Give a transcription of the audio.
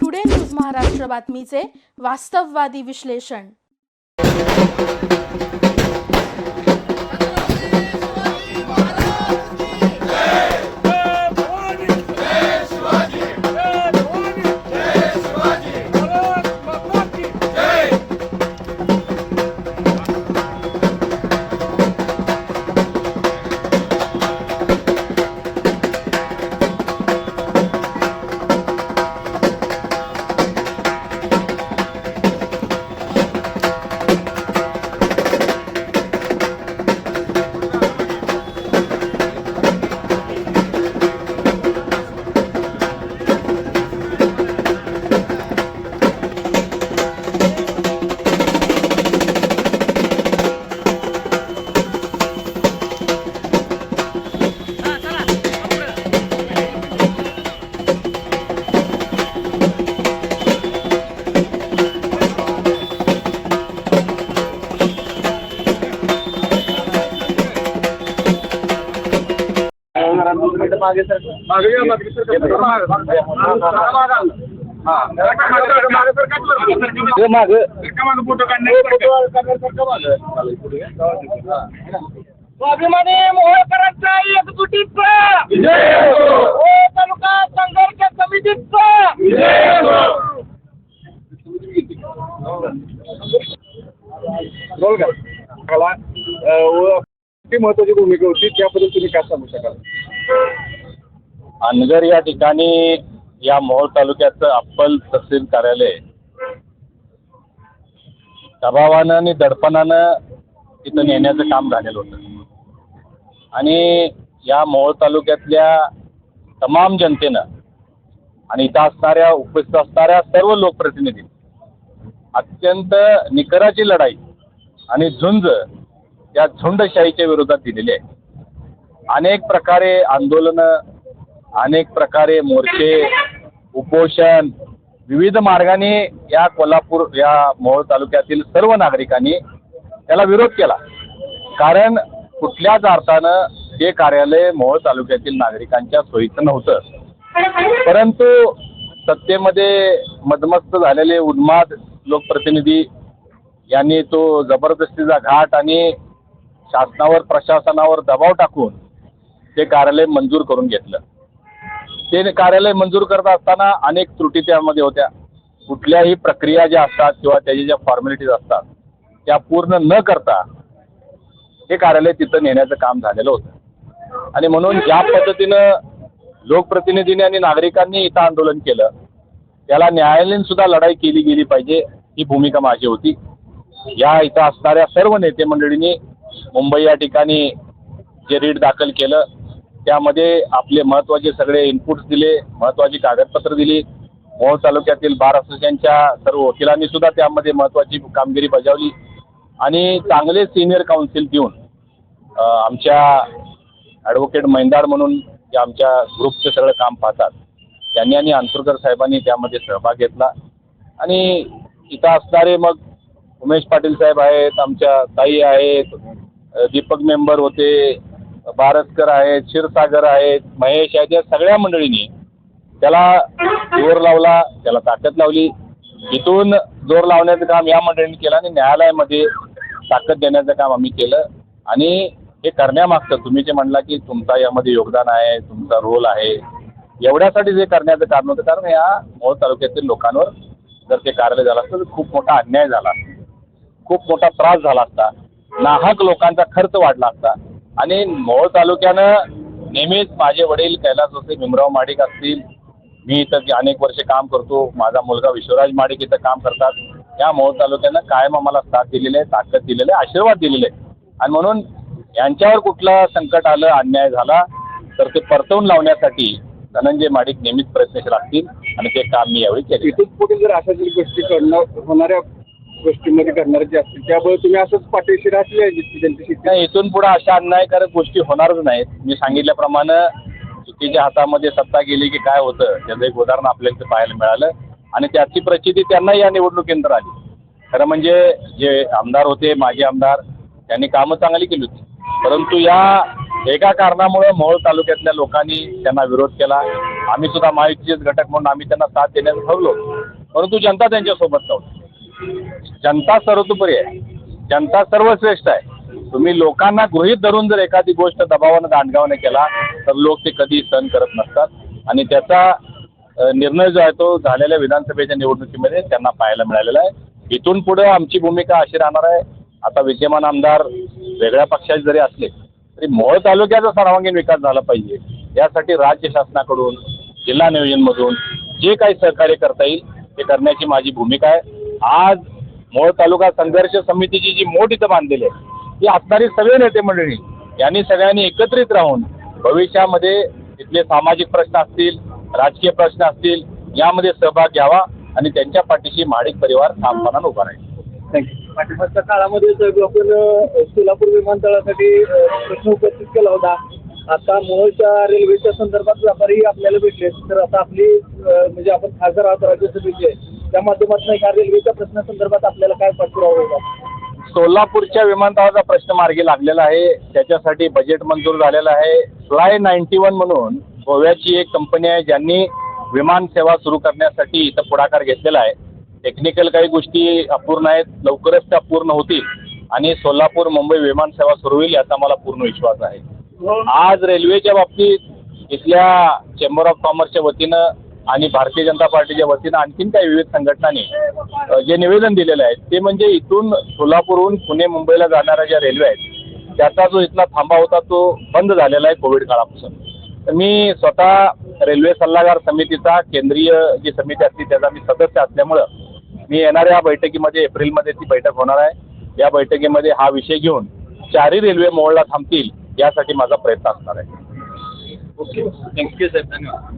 Today news Maharashtra बातमीचे वास्तववादी विश्लेषण मागे या, मागे सर. मागे, मागे. हा. मागे सर, काय बरं? माग सरका मागे. फोटो काढण्यासाठी. स्वाभिमानी मोहोळकरांच्या एकजुटीचा हो तालुका संघर्ष समितीचा बोल का? मला, अ, व- किती महत्वाची भूमिका होती त्याबद्दल तुम्ही काय सांगू शकाल? अनगर या ठिकाणी या मोहोळ तालुक्याचं अप्पल तहसील कार्यालय दबावानं आणि दडपणानं तिथं नेण्याचं काम झालेलं होतं. आणि या मोहोळ तालुक्यातल्या तमाम जनतेनं आणि इथं असणाऱ्या उपस्थित असणाऱ्या सर्व लोकप्रतिनिधी अत्यंत निकराची लढाई आणि झुंज या झुंडशाहीच्या विरोधात दिलेली आहे. अनेक प्रकारे आंदोलनं अनेक प्रकारे मोर्चे उपोषण विविध मार्गाने या कोल्हापूर या मोहोळ तालुक्यातील सर्व नागरिकांनी त्याला विरोध केला. कारण कुठल्याच अर्थानं हे कार्यालय मोहोळ तालुक्यातील नागरिकांच्या सोयीचं नव्हतं. परंतु सत्तेमध्ये मदमस्त झालेले उन्माद लोकप्रतिनिधी यांनी तो जबरदस्तीचा घाट आणि शासनावर प्रशासनावर दबाव टाकून ते कार्यालय मंजूर करून घेतलं. ते कार्यालय मंजूर करत असताना अनेक त्रुटी त्यामध्ये होत्या. कुठल्याही प्रक्रिया ज्या असतात किंवा त्याच्या ज्या फॉर्मॅलिटीज असतात त्या पूर्ण न करता हे कार्यालय तिथं नेण्याचं काम झालेलं होतं. आणि म्हणून ज्या पद्धतीनं लोकप्रतिनिधींनी आणि नागरिकांनी इथं आंदोलन केलं त्याला न्यायालयीन सुद्धा लढाई केली गेली पाहिजे ही भूमिका माझी होती. या इथं असणाऱ्या सर्व नेते मंडळींनी मुंबई या ठिकाणी जे रीट दाखल केलं त्यामध्ये आपले महत्त्वाचे सगळे इनपुट्स दिले महत्त्वाची कागदपत्र दिली. मोहोळ तालुक्यातील बार असोसिएशनच्या सर्व वकिलांनी सुद्धा त्यामध्ये महत्त्वाची कामगिरी बजावली. आणि चांगले सिनियर काउन्सिल देऊन आमच्या ॲडव्होकेट मैंदार म्हणून जे आमच्या ग्रुपचं सगळं काम पाहतात त्यांनी आणि अंतुरकर साहेबांनी त्यामध्ये सहभाग घेतला. आणि इथं असणारे मग उमेश पाटील साहेब आहेत आमच्या ताई आहेत दीपक मेंबर होते बारसकर आहेत क्षीरसागर आहेत महेश आहेत या सगळ्या मंडळींनी त्याला जोर लावला त्याला ताकद लावली. इथून जोर लावण्याचं काम या मंडळींनी केलं आणि न्यायालयामध्ये ताकद देण्याचं काम आम्ही केलं. आणि हे करण्यामागचं तुम्ही जे म्हणला की तुमचा यामध्ये योगदान आहे तुमचा रोल आहे एवढ्यासाठी जे करण्याचं कारण होतं. कारण या मोहोळ तालुक्यातील लोकांवर जर ते कार्य झालं असतं तर खूप मोठा अन्याय झाला खूप मोठा त्रास झाला असता नाहक लोकांचा खर्च वाढला असता. आणि मोहोळ तालुक्यानं नेहमीच माझे वडील कैलास होते भीमराव माडिक असतील. मी इथं अनेक वर्षे काम करतो. माझा मुलगा विश्वराज माडिक इथं काम करतात. या मोहोळ तालुक्यानं कायम आम्हाला साथ दिलेली आहे ताकद दिलेली आहे आशीर्वाद दिलेले आहे. आणि म्हणून यांच्यावर कुठला संकट आलं अन्याय झाला तर ते परतवून लावण्यासाठी धनंजय माडिक नेहमीच प्रयत्नशील असतील. आणि ते काम मी यावेळी केले इथून पुढे जर अशा जर गोष्टी होणाऱ्या गोष्टीमध्ये करणारे जे असतील. त्यामुळे तुम्ही असंच पाठीशी राहतील त्यांच्याशी नाही इथून पुढे अशा अन्यायकारक गोष्टी होणारच नाहीत. मी सांगितल्याप्रमाणे चुकीच्या हातामध्ये सत्ता गेली की काय होतं त्याचं एक उदाहरण आपल्याला इथं पाहायला मिळालं. आणि त्याची प्रचिती त्यांना या निवडणुकीनंतर आली. खरं म्हणजे जे आमदार होते माजी आमदार त्यांनी कामं चांगली केली होती. परंतु या एका कारणामुळे मोहोळ तालुक्यातल्या लोकांनी त्यांना विरोध केला. आम्ही सुद्धा महायुतीचेच घटक म्हणून आम्ही त्यांना साथ देण्याचं ठरलो. परंतु जनता त्यांच्यासोबत नव्हती. जनता सर्वतोपरी आहे. जनता सर्वश्रेष्ठ आहे. तुम्ही लोकांना गृहीत धरून जर एखादी गोष्ट दबावानं दांडगावाने केला तर लोक ते कधी सहन करत नसतात. आणि त्याचा निर्णय जो आहे तो झालेल्या विधानसभेच्या निवडणुकीमध्ये त्यांना पाहायला मिळालेला आहे. इथून पुढे आमची भूमिका अशी राहणार आहे. आता विद्यमान आमदार वेगळ्या पक्षाचे जरी असले तरी मोहोळ तालुक्याचा सर्वांगीण विकास झाला पाहिजे. यासाठी राज्य शासनाकडून जिल्हा नियोजनमधून जे काही सहकार्य करता येईल ते करण्याची माझी भूमिका आहे. आज मोहोळ तालुका संघर्ष समितीची जी मोठ इथं बांधलेली आहे ती असणारी सगळे नेते मंडळी यांनी सगळ्यांनी एकत्रित राहून भविष्यामध्ये तिथले सामाजिक प्रश्न असतील राजकीय प्रश्न असतील यामध्ये सहभाग घ्यावा आणि त्यांच्या पाठीशी महाडिक परिवार ठामपणानं उभा राहील. थँक्यू पाठिंबाच्या काळामध्ये साहेब आपण सोलापूर विमानतळासाठी प्रश्न उपस्थित केला होता आता मोहोळच्या रेल्वेच्या संदर्भात व्यापारी आपल्याला भेटले तर आता आपली म्हणजे आपण खासदार आहोत राज्यसभेचे. त्या माध्यमातून ह्या रेल्वेच्या प्रश्नासंदर्भात आपल्याला काय पाठपुरावा होता सोलापूरच्या विमानतळाचा प्रश्न मार्गी लागलेला आहे. त्याच्यासाठी बजेट मंजूर झालेलं आहे. फ्लाय नाईन्टी वन म्हणून गोव्याची एक कंपनी आहे ज्यांनी विमान सेवा सुरू करण्यासाठी इथं पुढाकार घेतलेला आहे. टेक्निकल काही गोष्टी अपूर्ण आहेत. लवकरच त्या पूर्ण होतील आणि सोलापूर मुंबई विमान सेवा सुरू होईल याचा मला पूर्ण विश्वास आहे. आज रेल्वेच्या बाबतीत इथल्या चेंबर ऑफ कॉमर्सच्या वतीनं आणि भारतीय जनता पार्टीच्या वतीनं आणखीन काही विविध संघटनांनी जे निवेदन दिलेलं आहे ते म्हणजे इथून सोलापूरहून पुणे मुंबईला जाणाऱ्या ज्या रेल्वे आहेत त्याचा जो इथला थांबा होता तो बंद झालेला आहे कोविड काळापासून. तर मी स्वतः रेल्वे सल्लागार समितीचा केंद्रीय जी समिती असते त्याचा मी सदस्य असल्यामुळं मी येणाऱ्या बैठकीमध्ये एप्रिलमध्ये ती बैठक होणार आहे. या बैठकीमध्ये हा विषय घेऊन चारही रेल्वे मोहळला थांबतील यासाठी माझा प्रयत्न असणार आहे. ओके. थँक्यू साहेब. धन्यवाद.